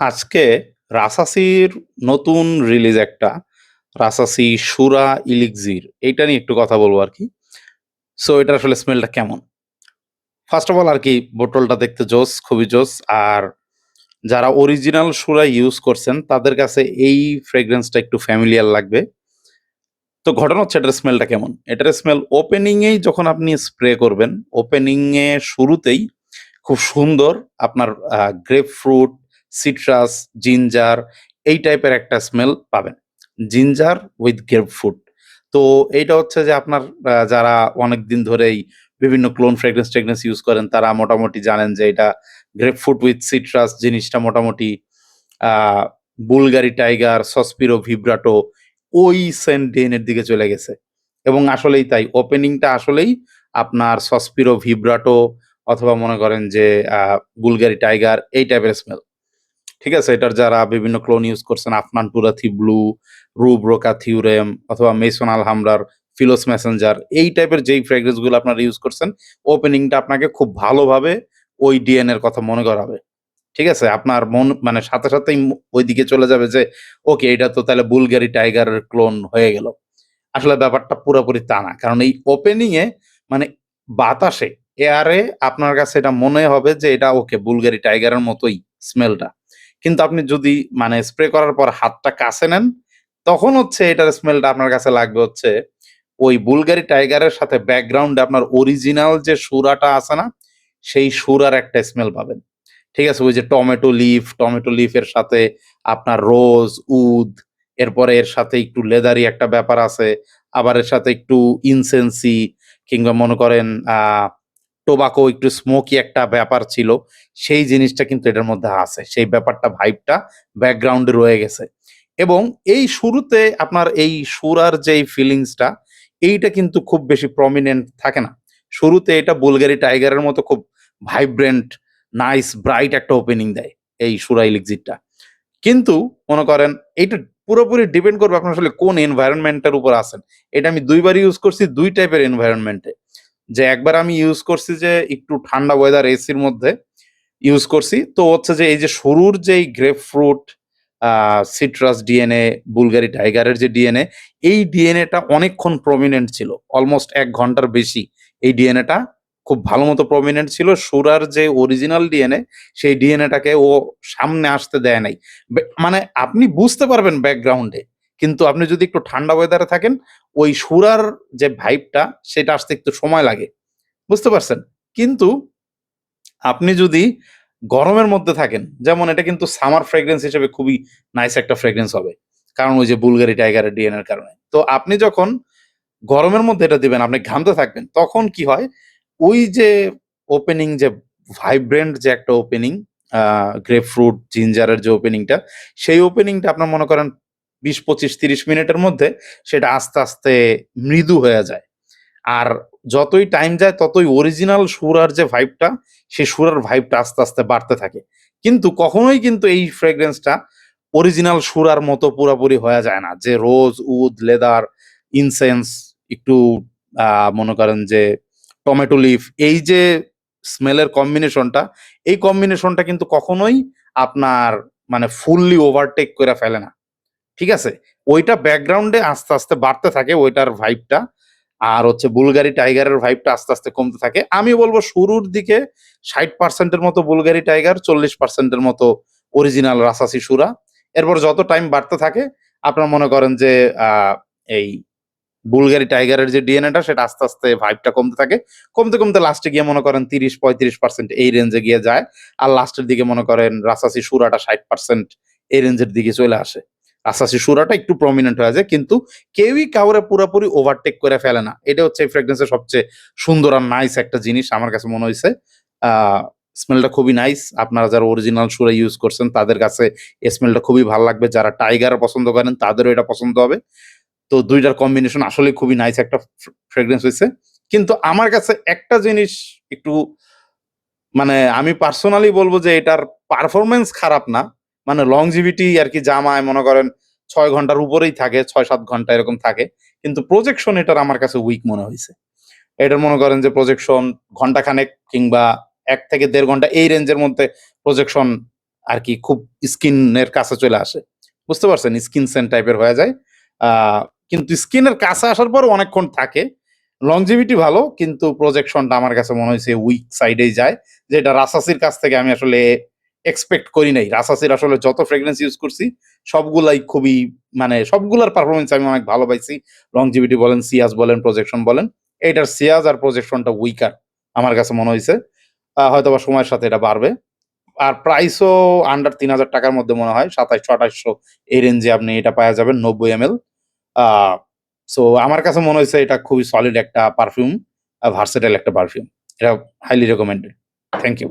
আজকে রাসাসির নতুন রিলিজ একটা রাসাসি সুরা ইলিক্সির এইটা নিয়ে একটু কথা বলব আর কি। সো এটার আসলে স্মেলটা কেমন? ফার্স্ট অফ অল আর কি, বোতলটা দেখতে জোস, খুবই জোস। আর যারা অরিজিনাল সুরা ইউজ করছেন, তাদের কাছে এই ফ্রেগ্রেন্সটা একটু ফ্যামিলিয়ার লাগবে। তো ঘটনা হচ্ছে, এটার স্মেলটা কেমন? এটার স্মেল ওপেনিংয়েই যখন আপনি স্প্রে করবেন ওপেনিংয়ে শুরুতেই খুব সুন্দর আপনার গ্রেপ ফ্রুট সিট্রাস জিঞ্জার এই টাইপের একটা স্মেল পাবেন। জিঞ্জার উইথ গ্রেপ ফ্রুট তো এইটা হচ্ছে যে আপনার যারা অনেক দিন ধরেই বিভিন্ন ক্লোন ফ্রেগ্রেন্স ট্রেগ্রেন্স ইউজ করেন, তারা মোটামুটি জানেন যে এটা গ্রেপ ফ্রুট উইথ সিট্রাস জিনিসটা মোটামুটি বুলগারি টাইগার সসপিরো ভিব্রাটো ওই সেন্ট ডেনের দিকে চলে গেছে। এবং আসলেই তাই ওপেনিংটা আসলেই আপনার সসপিরো ভিব্রাটো অথবা মনে করেন যে বুলগারি টাইগার এই টাইপের স্মেল ঠিক আছে? এটার যারা বিভিন্ন ক্লোন ইউজ করছেন আফনান টুরাথি ব্লু রুব্রোকা থিউরেম অথবা মেসন আলহামরার ফিলোস মেসেঞ্জার এই টাইপের যেই ফ্রেগ্রেন্সগুলো আপনারা ইউজ করছেন ওপেনিংটা আপনাকে খুব ভালোভাবে ওই ডিএন এর কথা মনে করাবে। ঠিক আছে? আপনার মন মানে সাথে সাথেই ওই দিকে চলে যাবে যে, ওকে, এটা তো তাহলে বুলগারি টাইগারের ক্লোন হয়ে গেল। আসলে ব্যাপারটা পুরোপুরি তা না। কারণ এই ওপেনিং এ মানে বাতাসে এয়ারে আপনার কাছে এটা মনে হবে যে, এটা ওকে বুলগারি টাইগারের মতোই স্মেলটা কিন্তু আপনি যদি মানে স্প্রে করার পর হাতটা কাছে নেন, তখন হচ্ছে এটার স্মেলটা আপনার কাছে লাগবে হচ্ছে ওই বুলগারি টাইগারের সাথে ব্যাকগ্রাউন্ডে আপনার অরিজিনাল যে সুরাটা আছে না, সেই সুরার একটা স্মেল পাবেন। ঠিক আছে? ওই যে টমেটো লিফ টমেটো লিফের সাথে আপনার রোজ উদ এরপরে এর সাথে একটু লেদারি একটা ব্যাপার আছে, আবার এর সাথে একটু ইনসেন্সি কিংবা মনে করেন, আহ টোবাকো, একটু স্মোকি একটা ব্যাপার ছিল, সেই জিনিসটা কিন্তু এটার মধ্যে আছে। সেই ব্যাপারটা ভাইবটা ব্যাকগ্রাউন্ডে রয়ে গেছে। এবং এই শুরুতে আপনার এই সুরার যেই ফিলিংসটা এইটা কিন্তু খুব বেশি প্রমিনেন্ট থাকে না। শুরুতে এটা বুলগারি টাইগারের মতো খুব ভাইব্রেন্ট নাইস ব্রাইট একটা ওপেনিং দেয় এই সুরা ইলিক্সিটটা কিন্তু মনে করেন, এইটা পুরোপুরি ডিপেন্ড করবে আপনার আসলে কোন এনভায়রনমেন্টের উপর আসেন এটা আমি দুইবার ইউজ করছি দুই টাইপের এনভায়রনমেন্টে যে একবার আমি ইউজ করছি যে একটু ঠান্ডা ওয়েদার এসির মধ্যে ইউজ করছি, তো হচ্ছে যে এই যে শুরুর যেই grapefruit citrus DNA Bulgari টাইগারের যে ডিএনএ এই ডিএনএটা অনেকক্ষণ প্রমিনেন্ট ছিল অলমোস্ট এক ঘণ্টার বেশি। এই ডিএনএটা খুব ভালো মতো প্রমিনেন্ট ছিল, সুরার যে অরিজিনাল ডিএনএ সেই ডিএনএটাকে ও সামনে আসতে দেয় নাই। মানে আপনি বুঝতে পারবেন ব্যাকগ্রাউন্ডে কিন্তু আপনি যদি একটু ঠান্ডা ওয়েদারে থাকেন, ওই সুরার যে ভাইবটা সেটা আসতে একটু সময় লাগে। বুঝতে পারছেন? কিন্তু আপনি যদি গরমের মধ্যে থাকেন, যেমন এটা কিন্তু সামার ফ্রেগ্রেন্স হিসেবে খুবই নাইস একটা ফ্রেগ্রেন্স হবে, কারণ ওই যে বুলগারি টাইগারের ডিএনএর কারণে। তো আপনি যখন গরমের মধ্যে এটা দিবেন, আপনি ঘামতে থাকবেন, তখন কি হয়? ওই যে ওপেনিং যে ভাইব্রেন্ট যে একটা ওপেনিং গ্রেপ ফ্রুট জিঞ্জারের যে ওপেনিংটা সেই ওপেনিংটা আপনার মনে করেন বিশ, পঁচিশ, তিরিশ মিনিটের মধ্যে সেটা আস্তে আস্তে মৃদু হয়ে যায়। আর যতই টাইম যায়, ততই অরিজিনাল সুরার যে ভাইবটা সেই সুরার ভাইবটা আস্তে আস্তে বাড়তে থাকে। কিন্তু কখনোই কিন্তু এই ফ্রেগ্রেন্সটা অরিজিনাল সুরার মতো পুরোপুরি হয়ে যায় না। যে রোজ উড লেদার ইনসেন্স একটু মনে করেন যে টমেটো লিফ এই যে স্মেলের কম্বিনেশনটা এই কম্বিনেশনটা কিন্তু কখনোই আপনার মানে ফুললি ওভারটেক করে ফেলে না। ঠিক আছে? ওইটা ব্যাকগ্রাউন্ডে আস্তে আস্তে বাড়তে থাকে ওইটার ভাইবটা আর হচ্ছে বুলগারি টাইগারের ভাইবটা আস্তে আস্তে কমতে থাকে। আমি বলব শুরুর দিকে ষাট পার্সেন্টের মতো বুলগারি টাইগার চল্লিশ পার্সেন্টের মতো অরিজিনাল রাসাসি সুরা এরপর যত টাইম বাড়তে থাকে, আপনার মনে করেন যে এই বুলগারি টাইগারের যে ডিএনএটা সেটা আস্তে আস্তে ভাইবটা কমতে থাকে। কমতে কমতে লাস্টে গিয়ে মনে করেন তিরিশ পঁয়ত্রিশ পার্সেন্ট এই রেঞ্জে গিয়ে যায়। আর লাস্টের দিকে মনে করেন রাসাসি সুরাটা ষাট পার্সেন্ট এই রেঞ্জের দিকে চলে আসে। রাসাসি সুরাটা একটু প্রমিনেন্ট হয়ে যায়, কিন্তু কেউই কাউরে পুরোপুরি ওভারটেক করে ফেলে না। এটা হচ্ছে এই ফ্রেগ্রেন্সের সবচেয়ে সুন্দর আর নাইস একটা জিনিস, আমার কাছে মনে হয়েছে স্মেলটা খুবই নাইস আপনারা যারা অরিজিনাল সুরা ইউজ করছেন, তাদের কাছে এই স্মেলটা খুবই ভালো লাগবে। যারা টাইগার পছন্দ করেন, তাদেরও এটা পছন্দ হবে। তো দুইটার কম্বিনেশন আসলে খুবই নাইস একটা ফ্রেগ্রেন্স হয়েছে কিন্তু আমার কাছে একটা জিনিস একটু মানে আমি পার্সোনালি বলব যে এটার পারফরমেন্স খারাপ না। মানে লংজিভিটি আর কি জামায় মনে করেন ছয় ঘণ্টার উপরেই থাকে, ছয় সাত ঘণ্টা এরকম থাকে। কিন্তু প্রজেকশন এটার আমার কাছে উইক মনে হয়েছে এটার মনে করেন যে প্রজেকশন ঘণ্টা খানেক কিংবা এক থেকে দেড় ঘণ্টা এই রেঞ্জের মধ্যে প্রজেকশন আর কি খুব স্কিনের কাছে চলে আসে। বুঝতে পারছেন? স্কিন সেন্ট টাইপের হয়ে যায়। কিন্তু স্কিনের কাছে আসার পর অনেকক্ষণ থাকে। লংজিভিটি ভালো, কিন্তু প্রজেকশনটা আমার কাছে মনে হয়েছে উইক সাইডেই যায়। যেটা রাসাসির কাছ থেকে আমি আসলে এক্সপেক্ট করি নাই। রাসাসির আসলে যত ফ্রেগরেন্স ইউজ করছি, সবগুলাই খুবই মানে সবগুলার পারফরমেন্স আমি অনেক ভালো পাইছি। লং লংজিভিটি বলেন সিয়াজ বলেন প্রজেকশন বলেন, এইটার সিয়াজ আর প্রজেকশনটা উইকার আমার কাছে মনে হয়েছে হয়তো বা সময়ের সাথে এটা বাড়বে। আর প্রাইসও আন্ডার তিন হাজার টাকার মধ্যে মনে হয়, সাতাইশশো, আঠাইশশো, এই রেঞ্জে আপনি এটা পাওয়া যাবেন, নব্বই এম এল সো আমার কাছে মনে হয়েছে এটা খুবই সলিড একটা পারফিউম ভার্সেটাইল একটা পারফিউম এটা হাইলি রেকমেন্ডেড থ্যাংক ইউ